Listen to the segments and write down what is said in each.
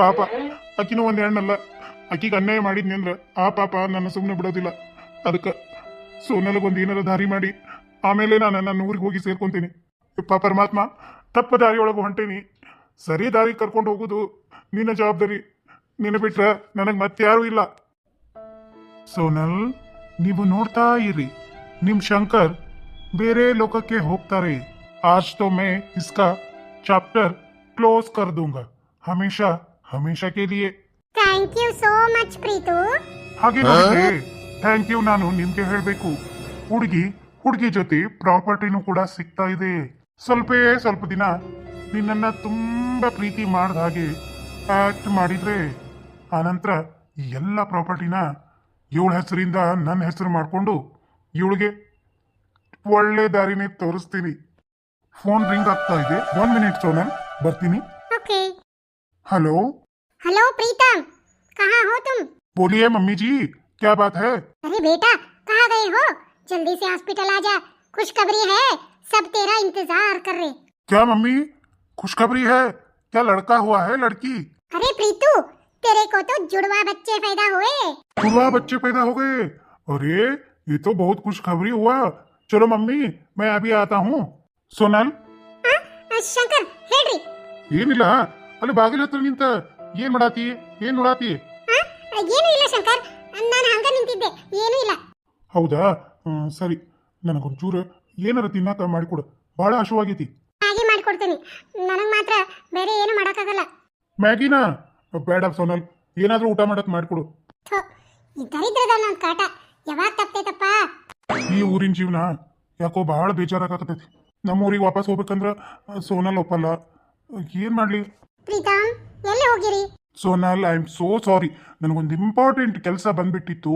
ಪಾಪ ಆಕಿನೂ ಒಂದು ಹೆಣ್ಣಲ್ಲ. ಆಕಿಗೆ ಅನ್ಯಾಯ ಮಾಡಿದ್ನಿ ಅಂದ್ರೆ ಆ ಪಾಪ ನನ್ನ ಸುಮ್ಮನೆ ಬಿಡೋದಿಲ್ಲ. ಅದಕ್ಕೆ ಸೊ ನನಗೊಂದು ಏನಾರ ದಾರಿ ಮಾಡಿ, ಆಮೇಲೆ ನಾನು ನನ್ನ ಊರಿಗೆ ಹೋಗಿ ಸೇರ್ಕೊಂತೀನಿ. ಯಪ್ಪ, ಪರಮಾತ್ಮ, ತಪ್ಪ ದಾರಿಯೊಳಗೆ ಹೊಂಟೇನಿ. ಸರಿ ದಾರಿ ಕರ್ಕೊಂಡು ಹೋಗೋದು ನಿನ್ನ ಜವಾಬ್ದಾರಿ. ನಿನ್ನ ಬಿಟ್ರೆ ನನಗೆ ಮತ್ತೆ ಯಾರೂ ಇಲ್ಲ. ಸೋನಲ್, ನೀವು ನೋಡ್ತಾ ಇರಿ. ನಿಮ್ಮ ಶಂಕರ್ ಬೇರೆ ಲೋಕಕ್ಕೆ ಹೋಗ್ತಾರೆ. ಆಜ್ ತೋ ಮೇ ಇಸ್ಕಾ ಚಾಪ್ಟರ್ ಕ್ಲೋಸ್ ಕರ್ದುಂಗ. दूंगा ಹಮೇಶಾ ಹಮೇಶಾ ಕೆ ಲಿಯೇ thank you so much Preetu ಹಾಗೆ ಥ್ಯಾಂಕ್ ಯು ನಾನು ನಿಮ್ಗೆ ಹೇಳಬೇಕು. ಹುಡುಗಿ ಹುಡುಗಿ ಜೊತೆ ಪ್ರಾಪರ್ಟಿನೂ ಕೂಡ ಸಿಗ್ತಾ ಇದೆ. ಸ್ವಲ್ಪೇ ಸ್ವಲ್ಪ ದಿನ ನಿನ್ನನ್ನ ತುಂಬಾ ಪ್ರೀತಿ ಮಾಡಿದ ಹಾಗೆ ಆಕ್ಟ್ ಮಾಡಿದ್ರೆ ಆನಂತರ ಈ ಎಲ್ಲ ಪ್ರಾಪರ್ಟಿನ ಇವಳ ಹೆಸರಿಂದ ನನ್ನ ಹೆಸರು ಮಾಡಿಕೊಂಡು ಇವಳಿಗೆ ಒಳ್ಳೆ ದಾರಿನೇ ತೋರಿಸ್ತೀನಿ. ಫೋನ್ ರಿಂಗ್ ಆಗ್ತಾ ಇದೆ. ಒನ್ ಮಿನಿಟ್ ಸೋನಲ್ ಬರ್ತೀನಿ. Okay hello हेलो प्रीतम कहाँ हो तुम बोलिए मम्मी जी क्या बात है अरे बेटा कहाँ गए हो जल्दी से हॉस्पिटल आ जा खुशखबरी है सब तेरा इंतजार कर रहे क्या मम्मी खुशखबरी है क्या लड़का हुआ है लड़की अरे प्रीतू तेरे को तो जुड़वा बच्चे पैदा हुए जुड़वा बच्चे पैदा हो गए अरे ये तो बहुत खुशखबरी हुआ चलो मम्मी मैं अभी आता हूँ ಸೋನಲ್ हाँ? अ, शंकर ಹೇಳ್ರಿ ಏನಿಲ್ಲ ಅಲ್ಲಿ ಬಾಗಿಲ ಹತ್ರ ನಿಂತ ಏನ್ ಮಾಡಾತಿ? ಏನ್ ನೋಡಾತಿ? ಏನೂ ಇಲ್ಲ ಶಂಕರ್. ನಾನು ಹಂಗ ನಿಂತಿದ್ದೆ. ಏನೂ ಇಲ್ಲ. ಹೌದಾ? ಹ್ಮ್, ಸರಿ. ನನಗೊಂಚೂರು ಏನಾರ ತಿನ್ನಾಕ ಮಾಡಿಕೊಡು. ಬಹಳ ಹಶುವಾಗೈತಿ. ಹಾಗೆ ಮಾಡ್ಕೊಡ್ತೀನಿ. ನನಗೆ ಮಾತ್ರ ಬೇರೆ ಏನು ಮಾಡೋಕ್ಕಾಗಲ್ಲ. ಮ್ಯಾಗಿನ? ಬೇಡ ಸೋನಲ್. ಏನಾದ್ರೂ ಊಟ ಮಾಡಕ್ ಮಾಡಿಕೊಡು. ಥು, ಈ ದರಿದ್ರದ ನನ್ನ ಕಾಟ. ಯಾವಾಗ ಈ ಊರಿನ ಜೀವನ ಯಾಕೋ ಬಹಳ ಬೇಜಾರಾಗತೈತಿ ನಮ್ಮ ಊರಿಗೆ ವಾಪಸ್ ಹೋಗ್ಬೇಕಂದ್ರ ಆ, ಸೋನಲ್ ಒಪ್ಪಲ್ಲ. ಏನ್ ಮಾಡ್ಲಿ? ಪ್ರೀತಮ್ ಎಲ್ಲಿ ಹೋಗಿರಿ? Sonal I am so sorry ನನಗೊಂದು ಇಂಪಾರ್ಟೆಂಟ್ ಕೆಲಸ ಬಂದ್ಬಿಟ್ಟಿತ್ತು.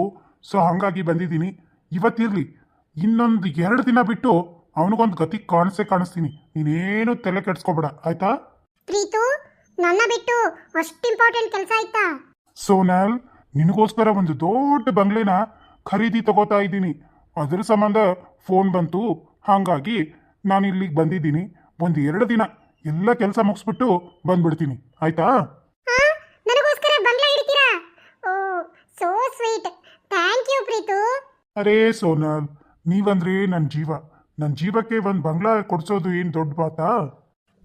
ಸೊ ಹಂಗಾಗಿ ಬಂದಿದ್ದೀನಿ. ಇವತ್ತಿರಲಿ ಇನ್ನೊಂದು ಎರಡು ದಿನ ಬಿಟ್ಟು ಅವನಿಗೊಂದು ಗತಿ ಕಾಣಿಸೇ ಕಾಣಿಸ್ತೀನಿ. ನೀನೇನು ತಲೆ ಕೆಡ್ಸ್ಕೊಬೇಡ. ಆಯ್ತಾ? ಪ್ರೀತು ನನ್ನ ಬಿಟ್ಟು ಅಷ್ಟು ಇಂಪಾರ್ಟೆಂಟ್ ಕೆಲಸ ಆಯ್ತಾ? ಸೋನಲ್ ನಿನಗೋಸ್ಕರ ಒಂದು ದೊಡ್ಡ ಬಂಗ್ಲೆನ ಖರೀದಿ ತಗೋತಾ ಇದ್ದೀನಿ. ಅದ್ರ ಸಂಬಂಧ ಫೋನ್ ಬಂತು. ಹಾಗಾಗಿ ನಾನು ಇಲ್ಲಿಗೆ ಬಂದಿದ್ದೀನಿ. ಒಂದು ಎರಡು ದಿನ ಎಲ್ಲ ಕೆಲಸ ಮುಗಿಸ್ಬಿಟ್ಟು ಬಂದ್ಬಿಡ್ತೀನಿ. ಆಯ್ತಾ? ಹಾ ನನಗೋಸ್ಕರ ಬಂಗ್ಲಾ ಇಡ್ತೀರಾ ಓ so sweet thank you Preetu. ಅರೇ ಸೋನಲ್ ನೀವಂದ್ರೆ ನನ್ನ ಜೀವ. ನನ್ನ ಜೀವಕ್ಕೆ ಒಂದು ಬಂಗ್ಲಾ ಕೊಡ್ಸೋದು ಏನು ದೊಡ್ಡ ಮಾತಾ?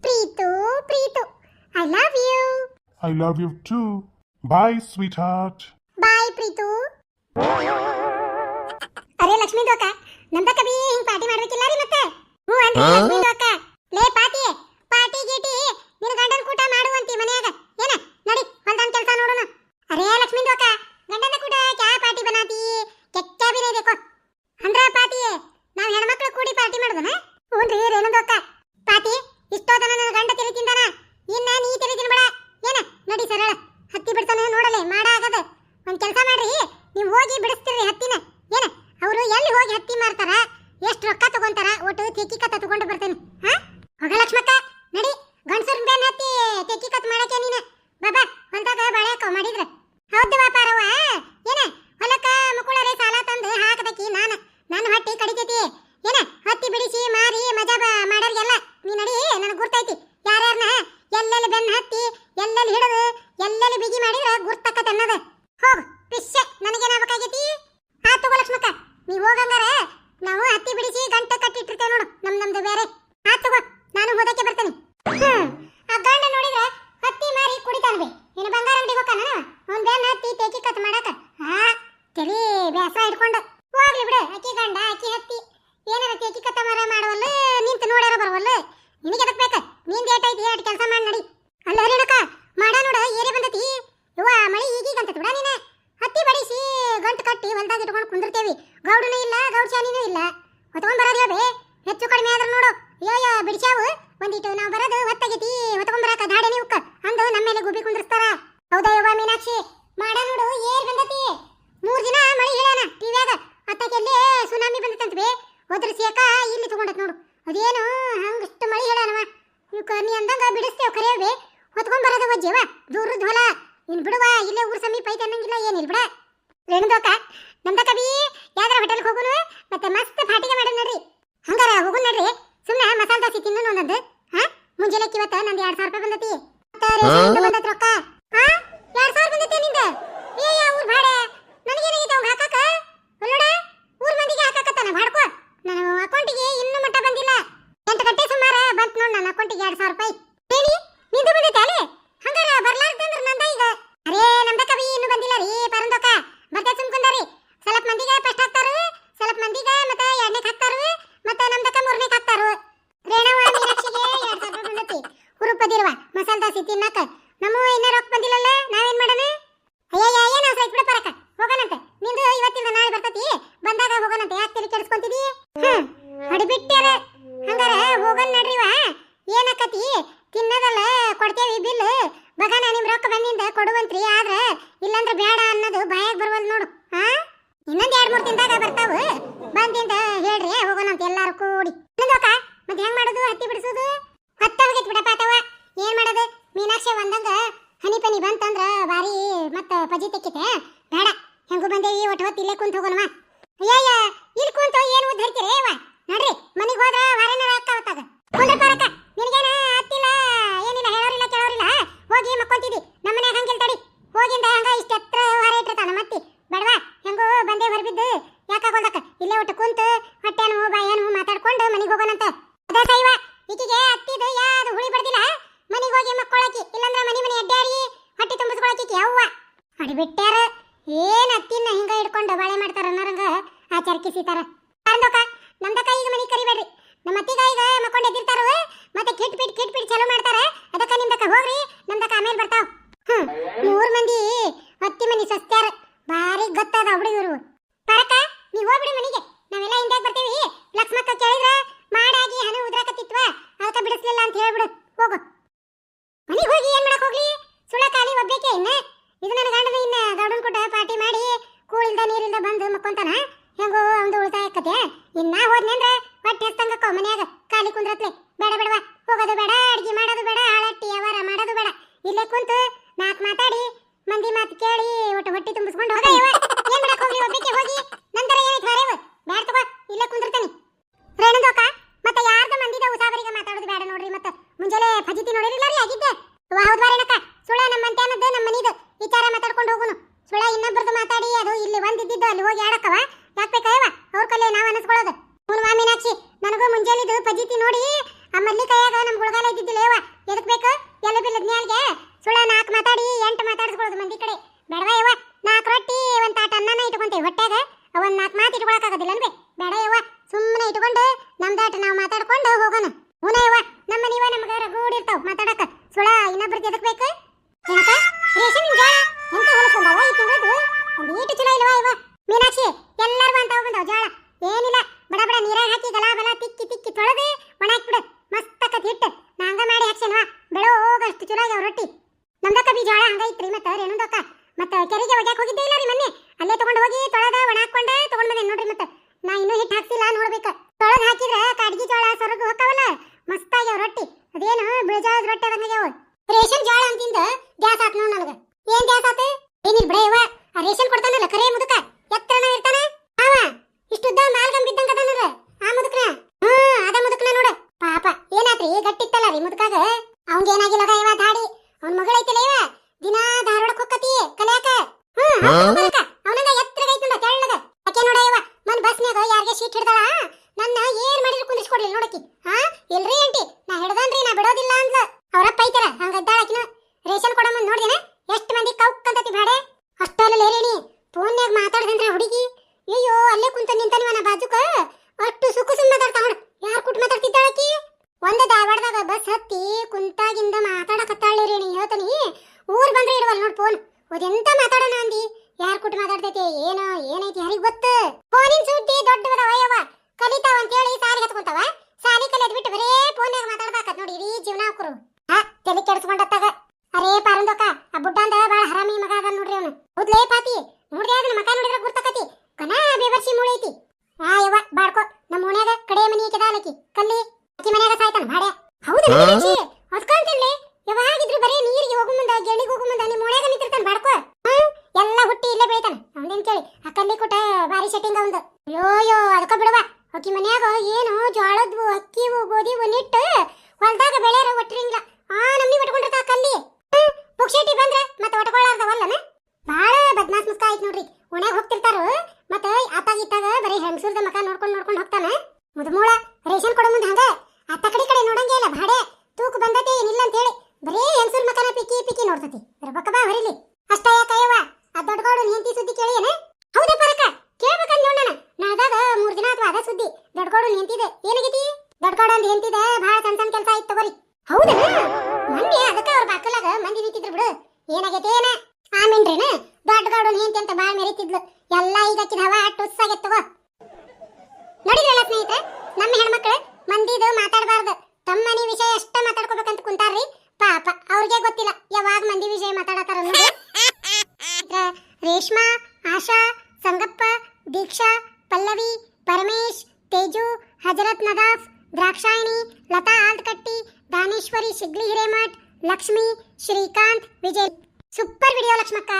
Preethu Preethu. I love you I love you too bye sweetheart bye Preethu. ಅರೆ ಲಕ್ಷ್ಮೀ ದೋಕ ನಮ್ದ ಕಬಿ ಹಿಂಗ್ ಪಾರ್ಟಿ ಮಾಡ್ಬೇಕಿಲ್ಲ ರೀ ಮತ್ತೆ? ಹ್ಞೂ ಅಂದ್ರೆ ಲಕ್ಷ್ಮೀ ದೋಕ. ಲೇ ಪಾರ್ಟಿ ಗೀಟಿ ನಿನ್ನ ಗಂಡನ ಕೂಟ ಮಾಡುವಂತಿ ಮನ್ಯಾಗ ಏನ ನಡಿ ಹೊಲ್ದಾನ್ ಕೆಲಸ ನೋಡೋಣ ಅರೆ ಲಕ್ಷ್ಮೀ ದೋಕ ಗಂಡನ ಕೂಟ ಕ್ಯಾ ಪಾರ್ಟಿ ಬನಾತಿ ಕೆಚ್ಚ ಬಿರೇ ದೇಕೋ ಅಂದ್ರ ಪಾತಿ ನಾವ್ ಹೆಣ್ಮಕ್ಳು ಮಾಡುದನ? ಹ್ಞೂನ್ರಿ ರೇಣು ದೋಕ ಪಾತಿ ಇಷ್ಟೋತನ ನನ್ನ ಗಂಡ ತಿರಿ ತಿಂದಾನ ಇನ್ನ ನೀ ತಿರಿ ತಿನ್ಬೇಡ ಏನ? ನಡಿ ಸರಳ. ಹತ್ತಿ ಬಿಡ್ತಾನೆ ನೋಡಲೆ ಮಾಡ ಆಗದ ಒಂದ್ ಕೆಲಸ ಮಾಡ್ರಿ. ನೀವು ಹೋಗಿ ಬಿಡಿಸ್ತೀರಿ ಹತ್ತಿನ. ಏನ? ಅವರು ಎಲ್ಲಿ ಹೋಗಿ ಹತ್ತಿ ಮಾರ್ತಾರ? ಎಷ್ಟು ರೊಕ್ಕ ತಗೊಂತಾರ? ಒಟ್ಟು ತೆಕ್ಕಿ ಕತ್ತ ತಗೊಂಡು ಬರ್ತೇನೆ ಹಾ ಹೋಗ ಲಕ್ಷ್ಮಕ್ಕ ನಡಿ ಗಂಡಸರ್ ಬೇನ್ ಹತ್ತಿ ತೆಕ್ಕಿ ಕತ್ ಮಾಡಕ್ಕೆ ನೀನ ಬಾಬಾ ಹೊಲ್ದಾಗ ಬಾಳೆ ಮಾಡಿದ್ರ ಹೌದು ವ್ಯಾಪಾರವ ಏನ ಹೊಲಕ್ಕ ಮುಕುಳರೆ ಸಾಲ ತಂದು ಹಾಕದಕ್ಕಿ ನಾನ ನನ್ನ ಹೊಟ್ಟಿ ಕಡಿತೈತಿ ಏನ ಹತ್ತಿ ಬಿಡಿಸಿ ಮಾರಿ ಮಜಾ ಬ- ಮಾಡೋರ್ಗೆಲ್ಲ ನೀ ನಡಿ ನನಗೆ ಗುರ್ತೈತಿ ಯಾರ್ಯಾರನ್ನ ಎಲ್ಲೆಲ್ಲಿ ಬೆನ್ನ ಹತ್ತಿ ಎಲ್ಲೆಲ್ಲಿ ಹಿಡಿದು ಎಲ್ಲೆಲ್ಲಿ ಬಿಗಿ ಮಾಡಿದ್ರ ಗುರ್ತಕ್ಕತ್ ಅನ್ನದ ಹೋಗ್ ಪಿಶ್ಶ ನನಗೇನಾಗಬೇಕಾಗೈತಿ ಆ ತಗೋ ಲಕ್ಷ್ಮಕ್ಕ ನೀವ್ ಹೋಗಂಗಾರ ನಾವು ಹತ್ತಿ ಬಿಡಿಸಿ ಗಂಟೆ ಕಟ್ಟಿಟ್ಟಿರ್ತೇವೆ ನೋಡು ನಮ್ ನಮ್ದು ಬೇರೆ ಆ ತಗೋ ನಾನು ಹೋದಕ್ಕೆ ಬರ್ತೇನೆ ಹ್ಮ್ ಆ ಗಂಡ ನೋಡಿದ್ರ ಹತ್ತಿ ಮಾರಿ ಕುಡಿತಾನ ಬೇ ಇನ್ನು ಬಂಗಾರ ಅಂಗಡಿಗೆ ಹೋಗ್ತಾನ ಒಂದ್ ಬೆನ್ನ ಹತ್ತಿ ತೇಕಿ ಕತ್ ಮಾಡಕ ಹಾ ತಲಿ ಬ್ಯಾಸ ಹಿಡ್ಕೊಂಡು. ಹೋಗ್ಲಿ ಬಿಡು, ಅಕ್ಕಿ ಗಂಡ, ಅಕ್ಕಿ ಹತ್ತಿ. ಏನಾರ ಅಕ್ಕಿ ಕತ್ತ ಮರ ಮಾಡವಲ್ಲ, ನಿಂತು ನೋಡ್ಯಾರ ಬರವಲ್ಲ. ನಿನಗೆ ಅದಕ್ಕೆ ಬೇಕ? ನೀನ್ ಡೇಟ್ ಐತಿ ಏಟ್ ಕೆಲಸ ಮಾಡಿ ನಡಿ. ಅಲ್ಲ ರೇಣುಕ, ಮಾಡ ನೋಡ, ಏರಿ ಬಂದತಿ? ಇವ ಮಳಿ ಈಗೀಗ ಅಂತ ಬಿಡ ನೀನ. ಹತ್ತಿ ಬಡಿಸಿ ಗಂಟು ಕಟ್ಟಿ ಹೊಲ್ದಾಗ ಇಟ್ಕೊಂಡು ಕುಂದಿರ್ತೇವಿ. ಗೌಡನೂ ಇಲ್ಲ ಗೌಡ ಶಾನಿನೂ ಇಲ್ಲ. ಹೊತ್ಕೊಂಡ್ ಬರೋದು ಹೇಳ್ಬೆ? ಹೆಚ್ಚು ಕಡಿಮೆ ಆದ್ರ ನೋಡು. ಅಯ್ಯೋ ಬಿಡಿಸ್ಯಾವು. ಒಂದಿಟ್ಟು ನಾವು ಬರೋದು, ಹೊತ್ತಾಗೈತಿ. ಹೊತ್ಕೊಂಡ್ ಬರಾಕ ದಾಡೆ ಉಕ್ಕ. ಅಂದು ಮುಂಜಾನೆ ಇವತ್ತ ನಂದು 2000 ಸಾವಿರ ರೂಪಾಯಿ ಬಂದತಿ. ಮತ್ತೆ ರೇಷನ್ ಬಂದತ್ ರೊಕ್ಕ. ಹಾ? 2000 ಸಾವಿರ ನಿಂದ? ಏ ಯಾ ಊರ್ ಭಾಡೆ ನನಗೇನಾಗೈತೆ ಅವ್ನು ಹಾಕಾಕ? ನೋಡ ಊರ್ ಮಂದಿಗೆ ಹಾಕಾಕತ್ತಾನ? ಭಾಡ್ಕೋ ನನ್ನ ಅಕೌಂಟಿಗೆ ಇನ್ನೂ ಮಟ್ಟ ಬಂದಿಲ್ಲ. ಎಂಟು ಗಂಟೆ ಸುಮಾರ ಬಂತ ನೋಡು ನನ್ನ ಅಕೌಂಟಿಗೆ ಎರಡು ಸಾವಿರ ರೂಪಾಯಿ. ಹೇಳಿ ನಿಂದು ಬಂದೈತೆ ಅಲ್ಲಿ? ಹಂಗಾರ ಬರ್ಲಾರ್ದಂದ್ರೆ ನಂದ ಈಗ. ಅರೇ ನಮ್ದ ಕವಿ ಇನ್ನೂ ಬಂದಿಲ್ಲ ರೀ ಪರಂದೊಕ್ಕ. ಬರ್ತಾ ಸುಮ್ಕೊಂಡಾರಿ ಸ್ವಲ್ಪ ಮಂದಿಗೆ ಫಸ್ಟ್ ಹಾಕ್ತಾರು ಸ್ವಲ್ಪ ಮಂದಿಗೆ ಮತ್ತೆ ಎರಡನೇ ಹಾಕ್ತಾರು ಮತ್ತೆ ನಮ್ದಕ್ಕ ಮೂರನೇ ಹಾಕ್ತಾರ. ಹಾ ಸಿತಿ ಇನ್ನ ರೊಕ್ಕ ಬಂದಿಲ್ಲಲ್ಲ? ನಾವೇನ್ ಮಾಡೋಣ? ಅಯ್ಯಯ್ಯ, ಏನ ಸೈಟ್ ಬಿಡ ಪರಕ ಹೋಗೋಣಂತೆ. ನಿಂದು ಇವತ್ತಿಂದ ನಾಳೆ ಬರ್ತತಿ. ಬಂದಾಗ ಹೋಗೋಣಂತೆ. ಯಾಕೆ ತಲೆ ಕೆಡಿಸ್ಕೊಂತಿದಿ? ಹ್ಮ್. ಹಂಗಾರ ಹೋಗೋಣ ನಡ್ರಿವ ಏನಕತಿ ತಿನ್ನದಲ್ಲ ಕೊಡ್ತೇವಿ ಬಿಲ್. ಬಗನ, ನಿಮ್ ರೊಕ್ಕ ಬಂದಿಂದ ಕೊಡುವಂತ್ರಿ. ಆದ್ರ ಇಲ್ಲಂದ್ರ ಬೇಡ ಅನ್ನೋದು ಬಾಯಾಗ ಬರುವಲ್ ನೋಡು. ಹಾ ಇನ್ನೊಂದ್ ಎರಡ್ ಮೂರ್ ದಿನದಾಗ ಬರ್ತಾವ. ಬಂದಿಂದ ಹೇಳ್ರಿ, ಹೋಗೋಣಂತ ಎಲ್ಲಾರು ಕೂಡಿ. ಇನ್ನೊಂದಕ್ಕ ಮತ್ತೆ ಹೆಂಗ್ ಮಾಡೋದು? ಹತ್ತಿ ಬಿಡಿಸೋದು ಹತ್ತ ಹೋಗೈತಿ ಬಿಡಪ್ಪ ಆತವ ಏನ್ ಮಾಡೋದು ಮೀನಾಕ್ಷಿ ಒಂದಂಗ ಹನಿ ಪನಿ ಬಂತಂದ್ರ ಬಾರಿ ಮತ್ತ ಪಜಿ ತೆಕ್ಕಿತೆ ಬೇಡ ಹೆಂಗು ಬಂದೇವಿ ಒಟ್ಟು ಹೊತ್ತು ಇಲ್ಲೇ ಕುಂತ ಹೋಗೋಣವ ಅಯ್ಯಯ್ಯ ಇಲ್ಲಿ ಕುಂತ ಏನು ಉದ್ದ ಹರಿತೀರಿ ಅವ ನಡ್ರಿ ಮನಿಗ್ ಹೋದ್ರ ವಾರನ ಅಕ್ಕ ಅವತ್ತಾಗ ಕುಂದ್ರ ಪರಕ ನಿನಗೇನ ಹತ್ತಿಲ್ಲ ಏನಿಲ್ಲ ಹೇಳೋರಿಲ್ಲ ಕೇಳೋರಿಲ್ಲ ಹೋಗಿ ಮಕ್ಕೊಂತಿದಿ ನಮ್ಮನ್ಯಾಗ ಹಂಗಿಲ್ ತಡಿ ಹೋಗಿಂದ ಹಂಗ ಇಷ್ಟ ಎತ್ತರ ಹೊರ ಇಟ್ಟಿರ್ತಾನ ಮತ್ತಿ ಬೇಡವಾ ಹೆಂಗೋ ಬಂದೆ ಹೊರಬಿದ್ದು ಯಾಕಾಗೋದಕ್ಕ ಇಲ್ಲೇ ಒಟ್ಟು ಕುಂತು ಹೊಟ್ಟೆ ನೋವು ಬಾಯ ಏನು ಮಾತಾಡ್ಕೊಂಡು ಮನೆಗೆ ಹೋಗೋಣಂತ. ಅದ ಸೈವ ಈಕಿಗೆ ಹತ್ತಿದ ಯಾವ್ದು ಹುಳಿ ಬರ್ದಿಲ್ಲ. ಮನೆಗೆ ಹೋಗಿ ಮಕ್ಕೊಳಕಿ ಇಲ್ಲಾಂದ್ರೆ ಮನೆ ಮನೆ ಅಡ್ಡಾಡಿ ಹೊಟ್ಟೆ ತುಂಬಿಸ್ಕೊಳಕಿ ಯವ್ವ ಹೊಡಿಬಿಟ್ಟ್ಯಾರ ಏನು ಹತ್ತಿನ ಹಿಂಗ ಹಿಡ್ಕೊಂಡು ಬಾಳೆ ಮಾಡ್ತಾರ ಅನ್ನೋರಂಗ ಆಚಾರ ಕಿಸಿತಾರ ಅಂದಕ ನಮ್ದಕ ಈಗ ಮನಿ ಕರಿಬೇಡ್ರಿ ನಮ್ಮ ಅತ್ತಿಗ ಈಗ ಮಕ್ಕೊಂಡು ಎದ್ದಿರ್ತಾರ ಮತ್ತೆ ಕಿಟ್ ಪಿಟ್ ಕಿಟ್ ಪಿಟ್ ಚಲೋ ಮಾಡ್ತಾರ ಅದಕ್ಕ ನಿಮ್ದಕ ಹೋಗ್ರಿ ನಮ್ದಕ ಆಮೇಲೆ ಬರ್ತಾವ ಹ್ಮ್ ಮೂರ್ ಮಂದಿ ಹತ್ತಿ ಮನಿ ಸಸ್ತ್ಯಾರ ಭಾರಿ ಗೊತ್ತದ ಹುಡುಗರು ಪರಕ ನೀ ಹೋಗ್ಬಿಡಿ ಮನಿಗೆ ನಾವೆಲ್ಲ ಹಿಂದೆ ಬರ್ತೀವಿ ಲಕ್ಷ್ಮಕ್ಕ ಕೇಳಿದ್ರ ಮಾಡಾಗಿ ಹಣ ಉದ್ರಾಕತ್ತಿತ್ವ ಅದಕ್ಕ ಬಿಡಿಸ್ಲಿಲ್ಲ ಅಂತ ಹೇಳ್ಬಿಡು ಹೋಗು ಮನಿಗೆ ಹೋಗಿ ಏನ್ ಮಾಡಕ್ ಹೋಗ್ಲಿ ಸುಳ್ಳ ಖಾಲಿ ಒಬ್ಬೇಕೆ ಇನ್ನ ಇದು ನನ್ನ ಗಂಡನ ಇನ್ನ ದೊಡ್ಡನ್ ಕೊಟ್ಟ ಪಾರ್ಟಿ ಮಾಡಿ ಕೂಳಿಲ್ದ ನೀರಿಲ್ದ ಬಂದು ಮಕ್ಕೊಂತಾನ ಹೆಂಗೋ ಒಂದು ಉಳಿತಾಯ ಆಕ್ಕತೆ ಇನ್ನ ಹೋದ್ನಂದ್ರ ಹೊಟ್ಟೆ ಹಸ್ತಂಗಕ್ಕ ಮನ್ಯಾಗ ಖಾಲಿ ಕುಂದ್ರತ್ಲೆ ಬೇಡ ಬೇಡವಾ ಹೋಗೋದು ಬೇಡ ಅಡ್ಗೆ ಮಾಡೋದು ಬೇಡ ಹಾಳಟ್ಟಿ ವ್ಯವಹಾರ ಮಾಡೋದು ಬೇಡ ಇಲ್ಲೇ ಕುಂತು ನಾಲ್ಕು ಮಾತಾಡಿ, ಮಂದಿ ಮಾತು ಕೇಳಿ, ಒಟ್ಟು ಹೊಟ್ಟಿ ತುಂಬಿಸ್ಕೊಂಡು ಹೋಗ ಇವ ಏನ್ ಮಾಡಕ್ ಹೋಗ್ಲಿ ಒಬ್ಬಕ್ಕೆ ಹೋಗಿ. ನಂತರ ಏನೈತೆ ಇವ ಬ್ಯಾಡ ತಗೋ, ಇಲ್ಲೇ ಕುಂದಿರ್ತಾನೆ. ರೇಣುದೋಕ ಮತ್ತೆ ಯಾರ್ದ ಮಂದಿದ ಉಸಾಬರಿಗೆ ಮಾತಾಡೋದು ಬೇಡ ನೋಡ್ರಿ ಮತ್ತೆ. ಮುಂಜಾನೆ ಫಜಿತಿ ನೋಡಿರಿಲ್ಲ ರೀ ಆಗಿದ್ದೆ. ವಾ, ಹೌದ್ ಬಾರೇನಕ್ಕ ಸುಳ ನಮ್ಮಂತೆ ಅನ್ನದ್ದು ನಮ್ಮ ಮನಿದು. ವಿಚಾರ ಮಾತಾಡ್ಕೊಂಡು ಹೋಗುನು. ಸುಳ ಇನ್ನೊಬ್ಬರದು ಮಾತಾಡಿ, ಅದು ಇಲ್ಲಿ ಒಂದಿದ್ದು ಅಲ್ಲಿ ಹೋಗಿ ಆಡಕ್ಕವ. ಯಾಕೆ ಬೇಕಯ್ಯವ ಅವ್ರ ಕಲೆ ನಾವ್ ಅನಿಸ್ಕೊಳ್ಳೋದು ವಾ, ಮೀನಾಕ್ಷಿ. ನನಗೂ ಮುಂಜಾನಿದು ಫಜಿತಿ ನೋಡಿ, ಆ ಮಲ್ಲಿ ಕೈಯಾಗ ನಮ್ ಗುಳಗಾಲ ಇದ್ದಿದ್ದಿಲ್ಲ ಯವ್ವ ಎದಕ್ ಬೇಕು ಎಲ್ಲ ಬಿಲ್ಲದ ನ್ಯಾಲ್ಗೆ ಸುಳ ನಾಲ್ಕು ಮಾತಾಡಿ ಎಂಟು ಮಾತಾಡಿಸ್ಕೊಳ್ಳೋದು ಮಂದಿ ಕಡೆ ಬೇಡವಾ ಯವ್ವ ನಾಲ್ಕು ರೊಟ್ಟಿ ಒಂದ್ ತಾಟ ಅನ್ನನ ಇಟ್ಕೊಂತೇವೆ ಹೊಟ್ಯಾಗ ಒಂದ್ ನಾಲ್ಕು ಮಾತು ಇಟ್ಕೊಳಕಾಗೋದಿಲ್ಲ ಅನ್ಬೇ ಬೇಡ ಯವ್ವ ಸುಮ್ಮನೆ ಇಟ್ಕೊಂಡು ನಮ್ದಾಟ ನಾವು ಮಾತಾಡ್ಕೊಂಡು ಹೋಗೋಣ ಹೂನ ಯವ್ವ ನಮ್ಮ ನೀವ ನಮ್ಗ ರಗೂಡಿರ್ತಾವ ಮಾತಾಡಕ ಸುಳ ಇನ್ನೊಬ್ರಿಗೆ ಎದಕ್ ಬೇಕು ಏನಕ್ಕ ರೇಷನ್ ಜೋಳ ಎಂತ ಹೊಲಸಂದವ ಈ ತಿಂಗಳದು ಒಂದು ಈಟು ಚಲೋ ಇಲ್ವಾ ಇವ ಮೀನಾಕ್ಷಿ ಎಲ್ಲಾರು ಬಂತಾವ ಬಂದಾವ ಜೋಳ ಏನಿಲ್ಲ ಬಡ ಬಡ ನೀರಾಗ ಹಾಕಿ ಗಲಾ ಬಲ ತಿಕ್ಕಿ ತಿಕ್ಕಿ ತೊಳೆದು ಒಣಾಕ್ಬಿಡು ಮಸ್ತ್ ಆಕತ್ ಹಿಟ್ಟು ನಾ ಹಂಗ ಮಾಡಿ ಹಾಕ್ಸೇನವ ಬೆಳೋ ಹೋಗಷ್ಟು ಚಲೋ ಆಗ್ಯಾವ ರೊಟ್ಟಿ ನಮ್ದಕ್ಕ ಬಿ ಜೋಳ ಹಂಗೈತ್ರಿ ಮತ್ತೆ ರೇಣುದಕ್ಕ ಮತ್ತೆ ಕೆರೆಗೆ ಒಗ್ಯಾಕ ಹೋಗಿದ್ದೆ ಇಲ್ಲ ರೀ ಮೊನ್ನೆ ಅಲ್ಲೇ ತಗೊಂಡು ಹೋಗಿ ತೊಳೆದ ಒಣಾಕೊಂಡ ತಗೊಂಡ್ ಬಂದೆ ನೋಡ್ರಿ ಮತ್ತೆ ನಾ ಇನ್ನೂ ಹಿಟ್ಟು ಹಾಕ್ಸಿಲ್ಲ ನೋಡ್ಬೇಕು ತೊಳೆದ್ ಹಾಕಿದ್ರೆ ಕಾಡ್ಗಿ ಜೋಳ ಸೊರಗು ಹೋಗ್ತಾವಲ್ಲ ಮಸ್ತ್ ಆಗ್ಯಾವ ರೊಟ್ಟಿ ಅದೇನು ಬಿಳಿಜೋಳದ ರೊಟ್ಟಿ ಅದಂಗ್ಯಾವ ರೇಷನ್ ಜೋಳ ಅಂತಿಂದ ಗ್ಯಾಸ್ ಆತ್ ನೋಡ್ ನನಗ ಏನ್ ಗ್ಯಾಸ್ ಆತ ಏನಿಲ್ ಬಿಡ ಯವ್ವ ಆ ರೇಷನ್ ಕೊಡ್ತಾನಲ್ಲ ಕರೆ ಮುದುಕ ಎತ್ತರನ ಇರ್ತಾನ ಅವ ಇಷ್ಟುದ್ದ ಮಾಲ್ಗಂ ಬಿದ್ದಂಗ ಅದಾನಲ್ಲ ಆ ಮುದುಕನ ಹ್ಮ್ ಅದ ಮುದುಕನ ನೋಡು ಪಾಪ ಏನಾತ್ರಿ ಗಟ್ಟಿತ್ತಲ್ಲ ರೀ ಮುದ್ಕಾಗ? ಅವಂಗ ಏನಾಗಿಲ್ಲ ಇವ ದಾಡಿ ಅವನ್ ಮಗಳೈತಲ್ಲ ಇವ? ದಿನ ಧಾರವಾಡಕ್ ಹೋಗತಿ ಕಲ್ಯಾಕ. ಹ್ಮ್ ಅವನಂಗ ಎತ್ತರ ನೋಡ ತೆಳ್ಳಗ. ಯಾಕೆ ನೋಡ ಇವ ಮನ್ ಬಸ್ನ್ಯಾಗ ಯಾರಿಗೆ ಸೀಟ್ ಹಿಡ್ದಾಳ? ನನ್ನ ಏನ್ ಮಾಡಿದ್ರು ಕುಂದಿಸ್ಕೊಡ್ಲಿಲ್ಲ ನೋಡಕಿ. ಹಾ? ಇಲ್ರಿ ಆಂಟಿ ನಾ ಹಿಡ್ದನ್ರಿ ನಾ ಬಿಡೋದಿಲ್ಲ ಅಂದ್ಲ. ಅವರಪ್ಪ ಐತಲ್ಲ ಹಂಗ ಇದ್ದಾಳ ಆಕಿನ. ರೇಷನ್ ಕೊಡಮ್ಮ ನೋಡಿದೆನ? ಎಷ್ಟು ಮಂದಿ ಕೌಕ್ ಅಂತತಿ ಬಾಡೆ ಅಷ್ಟಲ್ಲ ಲೇರೇಣಿ ಫೋನ್ಯಾಗ ಮಾತಾಡ್ದಂದ್ರ ಹುಡುಗಿ. ಅಯ್ಯೋ ಅಲ್ಲೇ ಕುಂತ ನಿಂತಾನಿವನ ಬಾಜುಕ. ಅಷ್ಟು ಸುಖ ಸುಮ್ಮ ಮಾತಾಡ್ತಾ ನೋಡು. ಯಾರ್ ಕುಟ್ ಮಾತಾಡ್ತಿದ್ದಾಳ ಆಕಿ ಒಂದ ಧಾರವಾಡದಾಗ ಬಸ್ ಹತ್ತಿ ಕುಂತಾಗಿಂದ ಮಾತಾಡಕತ್ತಾಳಿರಿ ನೀ, ಹೇಳ್ತಾನಿ. ಊರ್ ಬಂದ್ರೆ ಇಡವಲ್ ನೋಡ್ ಫೋನ್ ಅದೆಂತ ಮಾತಾಡೋಣ ಅಂದಿ? ಯಾರ್ ಕುಟ್ ಮಾತಾಡ್ತೈತಿ? ಏನೋ, ಏನೈತಿ? ಯಾರಿಗ್ ಗೊತ್ತು? ಫೋನಿನ ಸುದ್ದಿ ದೊಡ್ಡವರ ವಯವ ಕಲಿತಾವ ಅಂತ ಹೇಳಿ ಸಾಲಿ ಹತ್ಕೊಂತಾವ. ಸಾಲಿ ಕಲಿಯದ್ ಬಿಟ್ಟು ಬರೇ ಫೋನ್ಯಾಗ ಮಾತಾಡ್ದಾಕತ್ ನೋಡಿ ಇಡೀ ಜೀವನ ಹಾಕರು ಹಾ, ತಲೆ ಕೆಡಿಸ್ಕೊಂಡತ್ತಾಗ. ಅರೇ ಪಾರಂದೋಕ, ಆ ಬುಡ್ಡಂದ ಬಾಳ ಹರಾಮಿ ಮಗ ಅದ ನೋಡ್ರಿ ಅವನು. ಹೌದ್ಲೇ ಪಾತಿ. ನೋಡ್ರಿ ಅದನ್ನ ಮಕ ನೋಡಿದ್ರೆ ಗುರ್ತಕತಿ ಕನ ಬೇವರ್ಸಿ ಮೂಳೈತಿ ಆ ಯವ್ವ ಬಾಡ್ಕೋ ನಮ್ಮ ಓಣ್ಯಾಗ ಕಡೆ ಮನಿ ಕೆದಾಲಕಿ ಕಲ್ಲಿ ಅಕ್ಕಿ ಮನ್ಯಾಗ ಸಾಯ್ತಾನ ಬಾಡೆ ಹೌದು ಅದ್ಕೊಂತಿರ್ಲಿ ಯಾವಾಗಿದ್ರು ಬರೀ ನೀರಿಗೆ ಹೋಗು ಮುಂದ ಗೆಳಿಗೆ ಹೋಗು ಮುಂದ ನಿಮ್ಮ ಓಣ್ಯಾಗ ನಿಂತಿರ್ತಾನ ಬಾಡ್ಕೋ. ಎಲ್ಲ ಹುಟ್ಟಿ ಇಲ್ಲೇ ಬೆಳಿತಾನ. ಅವನೇನ್ ಕೇಳಿ ಆ ಕಲ್ಲಿ ಕೊಟ್ಟ ಬಾರಿ ಸೆಟ್ಟಿಂಗ್ ಅವಂದು. ಅಯ್ಯೋ ಅದಕ್ಕ ಬಿಡುವ. ಅಕ್ಕಿ ಮನ್ಯಾಗ ಏನು ಜೋಳದ್ವು ಅಕ್ಕಿವು ಗೋಧಿವು ನಿಟ್ಟು ಹೊಲ್ದಾಗ ಬೆಳೆಯರ ಒಟ್ಟರಿಂಗಿಲ್ಲ ಆ ನಮ್ನಿ ಬಿಟ್ಕೊಂಡಿರ್ತಾವ ಕಲ್ಲಿ ಪುಕ್ಷೇಟಿ ಬಂದ್ರೆ ಮತ್ತೆ ಒಟ್ಕೊಳ್ಳಾರ್ದವಲ್ಲನ ಭಾಳ ಬದ್ಮಾಸ್ ಮುಸ್ಕ ಆಯ್ತು ನೋಡ್ರಿ. ಓಣ್ಯಾಗ ಹೋಗ್ತಿರ್ತಾರು. ಮತ್ತೆ ಆತಾಗ ಇತ್ತಾಗ ಬರೀ ಹೆಂಗಸೂರ್ದ ಮಕ ನೋಡ್ಕೊಂಡು ನೋಡ್ಕೊಂಡು ಹೋಗ್ತಾನ. ಮುದುಮೂಳ ರೇಷನ್ ಕೊಡೋ ಮುಂದೆ ಹಂಗ. ಆ ತಕಡಿ ಕಡೆ ನೋಡಂಗೇ ಇಲ್ಲ. ಭಾಡೆ ತೂಕ ಬಂದತಿ, ಏನಿಲ್ಲ ಅಂತ ಹೇಳಿ ಬರೇ ಹೆಂಗಸೂರ್ ಮಕನ ಪಿಕ್ಕಿ ಪಿಕ್ಕಿ ನೋಡ್ತತಿ. ರೊಕ್ಕ ಬಾ ಹೊರಿಲಿ. ಅಷ್ಟ ಯಾಕಯ್ಯವ ಆ ದೊಡ್ಡಗೌಡ ನಿಂತಿ ಸುದ್ದಿ ಕೇಳಿಯೇನೆ ಪರಕ. ರಕ್ಕ ಕೇಳ್ಬೇಕಂತ ನಾನು. ನಾದಾಗ ಮೂರು ದಿನ ಅಥವಾ ಅದ ಸುದ್ದಿ. ದೊಡ್ಡಗೌಡ ನಿಂತಿದೆ. ಏನಾಗಿತಿ? ದೊಡ್ಡಗೌಡ ಅಂತ ನಿಂತಿದೆ ಬಹಳ ಸಣ್ಣ ಸಣ್ಣ ಕೆಲಸ ಆಯ್ತು ತಗೋರಿ. ಹೌದಾ ಮೊನ್ನೆ ಅದಕ್ಕೆ ಅವ್ರ ಬಾಕಲಾಗ ಮಂದಿ ನಿಂತಿದ್ರು ಬಿಡು. ಏನಾಗೈತೆ ಏನ? ಆಮೇನ್ರಿನ? ದೊಡ್ಡಗೌಡ ಹೆಂಡತಿ ಅಂತ ಬಾಳ ಮೆರಿತಿದ್ಲು. ಎಲ್ಲ ಈಗ ಹಚ್ಚಿದ ಹವಾ ಟುಸ್ಸಾಗೆ ತಗೋ. ನೋಡಿದ್ರಲ್ಲ ಸ್ನೇಹಿತರೆ, ನಮ್ಮ ಹೆಣ್ಮಕ್ಳು ಮಂದಿದು ಮಾತಾಡಬಾರ್ದು. ತಮ್ಮ ಮನೆ ವಿಷಯ ಎಷ್ಟ ಮಾತಾಡ್ಕೋಬೇಕಂತ ಕುಂತಾರ್ರಿ. ಪಾಪ, ಅವ್ರಿಗೆ ಗೊತ್ತಿಲ್ಲ. ಯಾವಾಗ ಮಂದಿ ವಿಷಯ ಮಾತಾಡತಾರ ರೇಷ್ಮಾ, ಆಶಾ, ಸಂಗಪ್ಪ, ದೀಕ್ಷಾ, ಪಲ್ಲವಿ, ಪರಮೇಶ್, ತೇಜು, ಹಜರತ್ ನದಾಫ್, ದ್ರಾಕ್ಷಾಯಣಿ, ಲತಾ ಆಲ್ಕಟ್ಟಿ ದಾನೇಶ್ವರಿ ಶಿಗ್ಲಿ ಹಿರೇಮಠ್, ಲಕ್ಷ್ಮಿ, ಶ್ರೀಕಾಂತ್, ವಿಜಯ್. Super video Lakshmakka.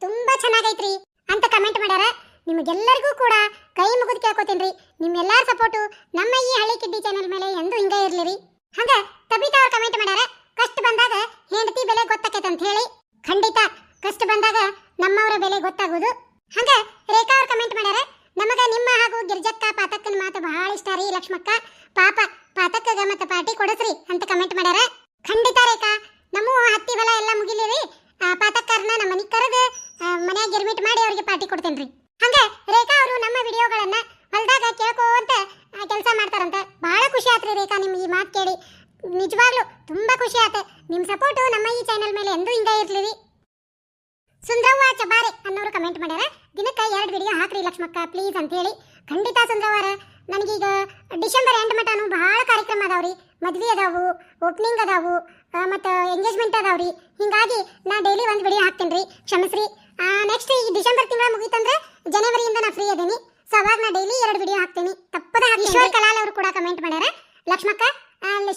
ತುಂಬಾ ಚೆನ್ನಾಗೈತ್ರಿ. ಅಂತ ಕಮೆಂಟ್ ಮಾಡ್ಯಾರ. ನಿಮಗೆಲ್ಲರಿಗೂ ಕೂಡ ಕೈ ಮುಗಿದು ಕೇಳ್ಕೊತೀನಿ ನಿಮ್ಮೆಲ್ಲರ ಸಪೋರ್ಟು ನಮ್ಮ ಈ ಹಳ್ಳಿ ಕಿಡ್ಡಿ ಚಾನೆಲ್ ಮೇಲೆ ಎಂದು ಹಿಂಗೆ ಇರ್ಲಿರಿ ಹಂಗ ತಬಿತಾ ಅವ್ರು ಕಮೆಂಟ್ ಮಾಡ್ಯಾರ, ಕಷ್ಟ ಬಂದಾಗ ಹೆಂಡತಿ ಬೆಲೆ ಗೊತ್ತಾಕೈತೆ ಅಂತ ಹೇಳಿ. ಖಂಡಿತ ಕಷ್ಟ ಬಂದಾಗ ನಮ್ಮವರ ಬೆಲೆ ಗೊತ್ತಾಗೋದು. ಹಂಗ ರೇಖಾ ಅವ್ರು ಕಮೆಂಟ್ ಮಾಡ್ಯಾರ, ನಮಗ ನಿಮ್ಮ ಹಾಗೂ ಗಿರ್ಜಕ್ಕ ಪಾತಕ್ಕನ ಮಾತು ಬಹಳ ಇಷ್ಟ ರೀ ಲಕ್ಷ್ಮಕ್ಕ. ಪಾಪ ಪಾತಕ್ಕಗ ಮತ್ತೆ ಪಾರ್ಟಿ ಕೊಡಸ್ರಿ ಅಂತ ಕಮೆಂಟ್ ಮಾಡ್ಯಾರ ಖಂಡಿತ ರೇಖಾ ನಮ್ಮ ಹತ್ತಿ ಹೊಲ ಎಲ್ಲ ಮುಗಿಲಿರಿ ಆ, ಪಾತಕ್ಕರ್ನ ನಮ್ಮ ಮನೆಗೆ ಕರೆದು ಮನ್ಯಾಗ ಗಿರ್ಮಿಟ್ ಮಾಡಿ ಅವ್ರಿಗೆ ಪಾರ್ಟಿ ಕೊಡ್ತೇನ್ರಿ ಹಂಗ ರೇಖಾ ಅವರು ನಮ್ಮ ವಿಡಿಯೋಗಳನ್ನ ಹೊಲದಾಗ ಕೇಳ್ಕೋಂತ ಕೆಲಸ ಮಾಡ್ತಾರಂತ ಬಹಳ ಖುಷಿ ಆತ್ರಿ ರೇಖಾ ನಿಮ್ ಈ ಮಾತು ಕೇಳಿ ನಿಜವಾಗ್ಲೂ ತುಂಬಾ ಖುಷಿ ಆತ ನಿಮ್ ಸಪೋರ್ಟ್ ನಮ್ಮ ಈ ಚಾನೆಲ್ ಮೇಲೆ ಎಂದೂ ಹಿಂಗ ಇರ್ಲಿರಿ ಸುಂದ್ರವ್ವ ಚಬಾರೆ ಅನ್ನೋರು ಕಮೆಂಟ್ ಮಾಡ್ಯಾರ ದಿನಕ್ಕೆ ಎರಡು ವಿಡಿಯೋ ಹಾಕ್ರಿ ಲಕ್ಷ್ಮಕ್ಕ ಪ್ಲೀಸ್ ಅಂತ ಹೇಳಿ ಖಂಡಿತ ಸಂದ್ರವಾರ, ನನಗೀಗ ಡಿಸೆಂಬರ್ ಎಂಡ್ ಮಟನು ಭಾಳ ಕಾರ್ಯಕ್ರಮ ಅದಾವ್ರಿ. ಮದ್ವೆ ಅದಾವು ಓಪನಿಂಗ್ ಅದಾವು ಮತ್ತು ಎಂಗೇಜ್ಮೆಂಟ್ ಅದಾವ್ರಿ. ಹಿಂಗಾಗಿ ನಾ ಡೈಲಿ ಒಂದು ವಿಡಿಯೋ ಹಾಕ್ತೇನೆ ರೀ ಕ್ಷಮಿಸ್ರಿ ನೆಕ್ಸ್ಟ್ ಈ ಡಿಸೆಂಬರ್ ತಿಂಗಳ ಮುಗೀತಂದ್ರೆ ಜನವರಿಯಿಂದ ನಾ ಫ್ರೀ ಅದೇನಿ. ಸೊ ಅವಾಗ ನಾ ಡೈಲಿ ಎರಡು ವಿಡಿಯೋ ಹಾಕ್ತೀನಿ. ತಪ್ಪದ ಈಶ್ವರ್ ಕಲಾಲ್ ಅವರು ಕೂಡ ಕಮೆಂಟ್ ಮಾಡ್ಯಾರ. ಲಕ್ಷ್ಮಕ್ಕ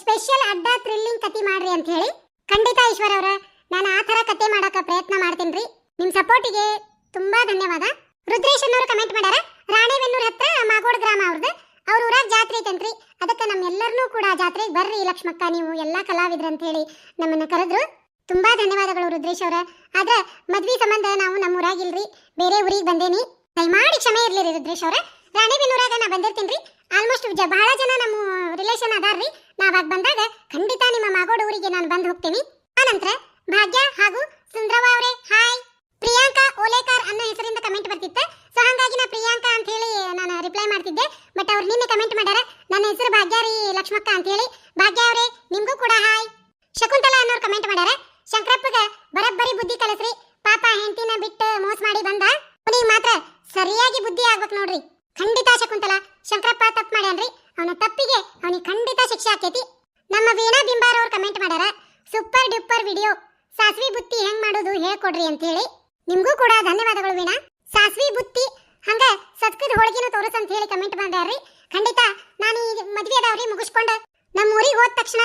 ಸ್ಪೆಷಲ್ ಅಡ್ಡ ಥ್ರಿಲ್ಲಿಂಗ್ ಕತೆ ಮಾಡ್ರಿ ಅಂತ ಹೇಳಿ ಖಂಡಿತ ಈಶ್ವರ್ ಅವರ, ನಾನು ಆ ಥರ ಕತೆ ಮಾಡಕ ಪ್ರಯತ್ನ ಮಾಡ್ತೀನಿ ರೀ ನಿಮ್ಮ ಸಪೋರ್ಟಿಗೆ ತುಂಬಾ ಧನ್ಯವಾದ. ರುದ್ರೇಶ್ ಅನ್ನೋರು ಕಮೆಂಟ್ ಮಾಡ್ಯಾರ? ರಾಣೆಬೆನ್ನೂರ್ ಹತ್ರ ಮಾಗೋಡ್ ಗ್ರಾಮ ಅವ್ರದ್ದು ಅವ್ರ ಊರಾಗ ಜಾತ್ರೆ ಐತಂತ್ರಿ. ಅದಕ್ಕೆ ನಮ್ಮೆಲ್ಲರನ್ನೂ ಕೂಡ ಜಾತ್ರೆಗೆ ಬರ್ರಿ ಲಕ್ಷ್ಮಕ್ಕ, ನೀವು ಎಲ್ಲಾ ಕಲಾವಿದ್ರು ಅಂತ ಹೇಳಿ ನಮ್ಮನ್ನ ಕರೆದ್ರು. ತುಂಬಾ ಧನ್ಯವಾದಗಳು ರುದ್ರೇಶ್ ಅವರ. ಆದ್ರೆ ಮದ್ವಿ ಸಂಬಂಧ ನಾವು ನಮ್ಮ ಊರಾಗಿಲ್ರಿ ಬೇರೆ ಊರಿಗೆ ಬಂದೇನಿ. ದಯಮಾಡಿ ಕ್ಷಮೆ ಇರ್ಲಿ ರುದ್ರೇಶ್ ಅವರ. ರಾಣೇಬೆನ್ನೂರಾಗ ನಾ ಬಂದಿರ್ತೀನಿ ಆಲ್ಮೋಸ್ಟ್ ಬಹಳ ಜನ ನಮ್ಮ ರಿಲೇಷನ್ ಅದಾರ್ರಿ. ನಾವಾಗ ಬಂದಾಗ ಖಂಡಿತ ನಿಮ್ಮ ಮಾಗೋಡ ಊರಿಗೆ ನಾನು ಬಂದು ಹೋಗ್ತೀನಿ. ಆನಂತರ ಭಾಗ್ಯ ಹಾಗೂ ಸುಂದ್ರವ್ವ ಅವರೇ ಹಾಯ್ ಪ್ರಿಯಾಂಕಾ ಓಲೇಕರ್ ಅನ್ನೋ ಹೆಸರಿಂದ ಕಮೆಂಟ್ ಬರ್ತಿತ್ತು ಸೊ ಹಾಗಾಗಿ ನಾ ಪ್ರಿಯಾಂಕಾ ಅಂತ ಹೇಳಿ ನಾನು ರಿಪ್ಲೈ ಮಾಡ್ತಿದ್ದೆ ಬಟ್ ಅವ್ರು ನಿನ್ನೆ ಕಮೆಂಟ್ ಮಾಡ್ಯಾರ ನನ್ನ ಹೆಸರು ಭಾಗ್ಯ ರೀ ಲಕ್ಷ್ಮಕ್ಕ ಅಂತ ಹೇಳಿ ಭಾಗ್ಯ ಅವರೇ ನಿಮ್ಗೂ ಕೂಡ ಹಾಯ್ ಶಕುಂತಲಾ ಅನ್ನೋರು ಕಮೆಂಟ್ ಮಾಡ್ಯಾರ ಶಂಕರಪ್ಪಗ ಬರಬ್ಬರಿ ಬುದ್ಧಿ ಕಲಿಸ್ರಿ ಪಾಪ ಹೆಂಡತಿನ ಬಿಟ್ಟು ಮೋಸ ಮಾಡಿ ಬಂದ ಅವನಿಗೆ ಮಾತ್ರ ಸರಿಯಾಗಿ ಬುದ್ಧಿ ಆಗ್ಬೇಕು ನೋಡ್ರಿ ಖಂಡಿತ ಶಕುಂತಲಾ ಶಂಕರಪ್ಪ ತಪ್ಪು ಮಾಡ್ಯಾನ್ರಿ ಅವನ ತಪ್ಪಿಗೆ ಅವನಿಗೆ ಖಂಡಿತ ಶಿಕ್ಷೆ ಆಕೈತಿ ನಮ್ಮ ವೀಣಾ ಬಿಂಬಾರ್ ಅವ್ರು ಕಮೆಂಟ್ ಮಾಡ್ಯಾರ ಸೂಪರ್ ಡ್ಯೂಪರ್ ವಿಡಿಯೋ. ಸಾಸ್ವಿ ಬುತ್ತಿ ಹೆಂಗ್ ಮಾಡೋದು ಹೇಳ್ಕೊಡ್ರಿ ಅಂತ ಹೇಳಿ ನಿಮ್ಗೂ ಕೂಡ ಧನ್ಯವಾದಗಳು ವೀಣಾ. ಸಾಸ್ವಿ ಬುತ್ತಿ ಹಂಗ ಸತ್ಕದ ಹೋಳಿಗೆನೂ ಅಂತ ಹೇಳಿ ಕಮೆಂಟ್ ಮಾಡ್ಯಾರ್ರಿ. ಖಂಡಿತ ನಾನು ಈ ಮದ್ವೆ ಅದಾವ್ರಿ, ಮುಗಿಸ್ಕೊಂಡು ನಮ್ಮ ಊರಿಗೆ ಹೋದ ತಕ್ಷಣ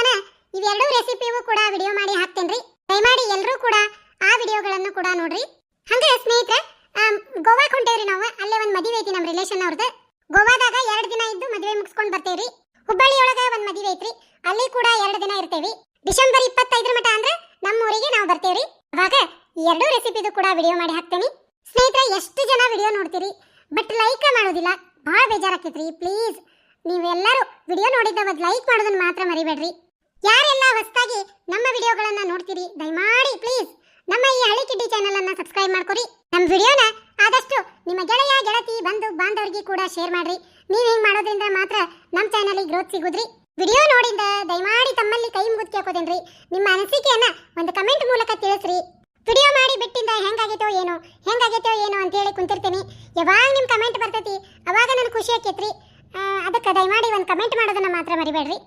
ಇವೆರಡೂ ರೆಸಿಪಿಯೂ ಕೂಡ ವಿಡಿಯೋ ಮಾಡಿ ಹಾಕ್ತೇನ್ರಿ. ದಯಮಾಡಿ ಎಲ್ಲರೂ ಕೂಡ ಆ ವಿಡಿಯೋಗಳನ್ನು ಕೂಡ ನೋಡ್ರಿ. ಹಂಗ ಸ್ನೇಹಿತರೆ ಗೋವಾಕ್ ಹೊಂಟೇವ್ರಿ ನಾವು. ಅಲ್ಲೇ ಒಂದು ಮದುವೆ ಐತಿ ನಮ್ಮ ರಿಲೇಷನ್ ಅವ್ರದ್ದು ಗೋವಾದಾಗ ಎರಡು ದಿನ ಇದ್ದು ಮದುವೆ ಮುಗಿಸ್ಕೊಂಡು ಬರ್ತೇವ್ರಿ. ಹುಬ್ಬಳ್ಳಿ ಒಳಗ ಒಂದು ಮದುವೆ ಐತ್ರಿ. ಅಲ್ಲಿ ಕೂಡ ಎರಡು ದಿನ ಇರ್ತೇವಿ. ಡಿಸೆಂಬರ್ ಇಪ್ಪತ್ತೈದರ ಮಟ ಅಂದ್ರೆ ನಮ್ಮ ಊರಿಗೆ ನಾವು ಬರ್ತೇವ್ರಿ. ಅವಾಗ ಎರಡೂ ರೆಸಿಪಿದು ಕೂಡ ವಿಡಿಯೋ ಮಾಡಿ ಹಾಕ್ತೇನೆ. ಸ್ನೇಹಿತರೆ, ಎಷ್ಟು ಜನ ವಿಡಿಯೋ ನೋಡ್ತೀರಿ? ಬಟ್ ಲೈಕ್ ಮಾಡೋದಿಲ್ಲ. ಭಾಳ ಬೇಜಾರಾಕೈತ್ರಿ ಪ್ಲೀಸ್ ನೀವೆಲ್ಲರೂ ವಿಡಿಯೋ ನೋಡಿದ ಒಂದು ಲೈಕ್ ಮಾಡೋದನ್ನ ಮಾತ್ರ ಮರಿಬೇಡ್ರಿ. ಯಾರೆಲ್ಲ ಹೊಸದಾಗಿ ನಮ್ಮ ವಿಡಿಯೋಗಳನ್ನ ನೋಡ್ತೀರಿ, ದಯಮಾಡಿ ಪ್ಲೀಸ್ ನಮ್ಮ ಈ ಹಳ್ಳಿ ಕಿಡ್ಡಿ ಚಾನೆಲ್ ಅನ್ನ ಸಬ್ಸ್ಕ್ರೈಬ್ ಮಾಡ್ಕೊರಿ. ನಮ್ಮ ವಿಡಿಯೋನ ಆದಷ್ಟು ನಿಮ್ಮ ಗೆಳೆಯ, ಗೆಳತಿ, ಬಂಧು, ಬಾಂಧವರಿಗೆ ಕೂಡ ಶೇರ್ ಮಾಡ್ರಿ. ನೀವು ಹಿಂಗೆ ಮಾಡೋದ್ರಿಂದ ಮಾತ್ರ ನಮ್ಮ ಚಾನಲಿಗೆ ಗ್ರೋತ್ ಸಿಗುದ್ರಿ. ವಿಡಿಯೋ ನೋಡಿಂದ ದಯಮಾಡಿ ತಮ್ಮಲ್ಲಿ ಕೈ ಮುಗಿದು ಕೇಳ್ಕೊತೇನ್ರಿ. ನಿಮ್ಮ ಅನಿಸಿಕೆಯನ್ನ ಒಂದು ಕಮೆಂಟ್ ಮೂಲಕ ತಿಳಿಸ್ರಿ. ವಿಡಿಯೋ ಮಾಡಿ ಬಿಟ್ಟಿಂದ ಹೆಂಗಾಗೈತೋ ಏನೋ ಹೆಂಗಾಗೈತೋ ಏನೋ ಅಂತ ಹೇಳಿ ಕುಂತಿರ್ತೀನಿ. ಯಾವಾಗ ನಿಮ್ಮ ಕಮೆಂಟ್ ಬರ್ತೈತಿ, ಅವಾಗ ನನಗೆ ಖುಷಿ ಆಕೈತ್ರಿ. ಅದಕ್ಕೆ ದಯಮಾಡಿ ಒಂದು ಕಮೆಂಟ್ ಮಾಡೋದನ್ನ ಮಾತ್ರ ಮರಿಬೇಡ್ರಿ.